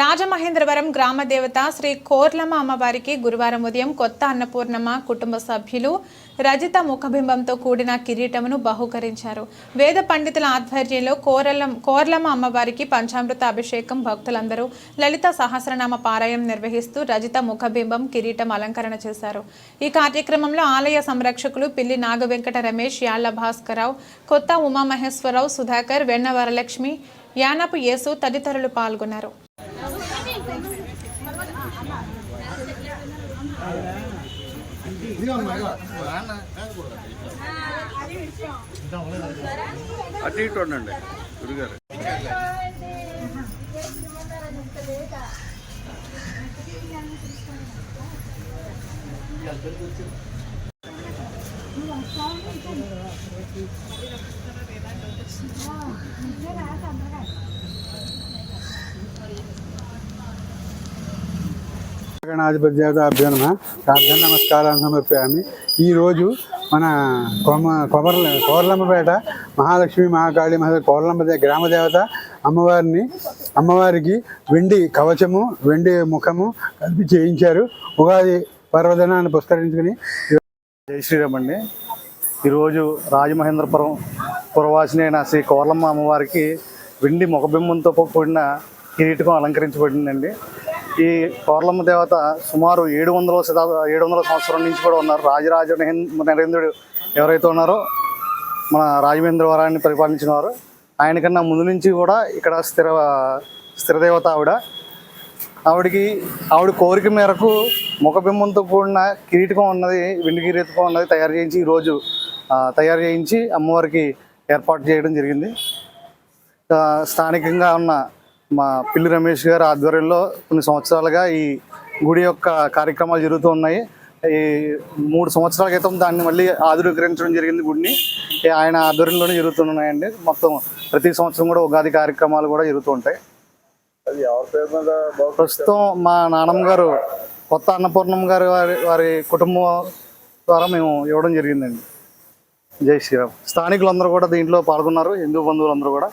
రాజమహేంద్రవరం గ్రామదేవత శ్రీ కోర్లమ్మ అమ్మవారికి గురువారం ఉదయం కొత్త అన్నపూర్ణమ్మ కుటుంబ సభ్యులు రజిత ముఖబింబంతో కూడిన కిరీటమును బహుకరించారు. వేద పండితుల ఆధ్వర్యంలో కోరలం కోర్లమ్మ అమ్మవారికి పంచామృత అభిషేకం భక్తులందరూ లలిత సహస్రనామ పారాయణం నిర్వహిస్తూ రజిత ముఖబింబం కిరీటం అలంకరణ చేశారు. ఈ కార్యక్రమంలో ఆలయ సంరక్షకులు పిల్లి నాగవెంకట రమేష్ యాళ్ళ భాస్కరరావు కొత్త ఉమామహేశ్వరరావు సుధాకర్ వెన్న వరలక్ష్మి యానపు యేసు తదితరులు పాల్గొన్నారు. అటు ఇటు ఉండండి గురుగారు గణాధిపత్యాభ్యో నమ ప్రార్థన నమస్కారాన్ని సమర్పయామి. ఈరోజు మన కొమ కొమర్ల కోర్లమ్మపేట మహాలక్ష్మి మహాకాళి మహా కోర్లమ్మ గ్రామదేవత గ్రామ దేవత అమ్మవారిని అమ్మవారికి వెండి కవచము వెండి ముఖము కలిపి చేయించారు. ఉగాది పర్వదినాన్ని పురస్కరించుకుని జై శ్రీరామ్ అండి. ఈరోజు రాజమహేంద్రపురం పురవాసిని అయిన శ్రీ కోర్లమ్మ అమ్మవారికి వెండి ముఖబింబంతో కూడిన కిరీటకం అలంకరించబడిందండి. ఈ కోర్లమ్మ దేవత సుమారు ఏడు వందల శతా ఏడు వందల సంవత్సరం నుంచి కూడా ఉన్నారు. రాజరాజ నరేంద్రుడు ఎవరైతే ఉన్నారో మన రాజమహేంద్రవరాన్ని పరిపాలించిన వారు ఆయనకన్నా ముందు నుంచి కూడా ఇక్కడ స్థిర స్థిరదేవత ఆవిడ. ఆవిడకి ఆవిడ కోరిక మేరకు ముఖబింబంతో కూడిన కిరీటకం ఉన్నది వెండి కిరీటకం ఉన్నది తయారు చేయించి ఈరోజు తయారు చేయించి అమ్మవారికి ఏర్పాటు చేయడం జరిగింది. స్థానికంగా ఉన్న మా పిల్లి రమేష్ గారి ఆధ్వర్యంలో కొన్ని సంవత్సరాలుగా ఈ గుడి యొక్క కార్యక్రమాలు జరుగుతూ ఉన్నాయి. ఈ మూడు సంవత్సరాల క్రితం దాన్ని మళ్ళీ ఆధునీకరించడం జరిగింది గుడిని. ఆయన ఆధ్వర్యంలోనే జరుగుతున్నాయండి. మొత్తం ప్రతి సంవత్సరం కూడా ఉగాది కార్యక్రమాలు కూడా జరుగుతూ ఉంటాయి. ప్రస్తుతం మా నాన్నమ్మ గారు కొత్త అన్నపూర్ణమ్మ గారి వారి వారి కుటుంబం ద్వారా మేము ఇవ్వడం జరిగిందండి. జై శ్రీరామ్. స్థానికులందరూ కూడా దీంట్లో పాల్గొన్నారు. హిందూ బంధువులందరూ కూడా.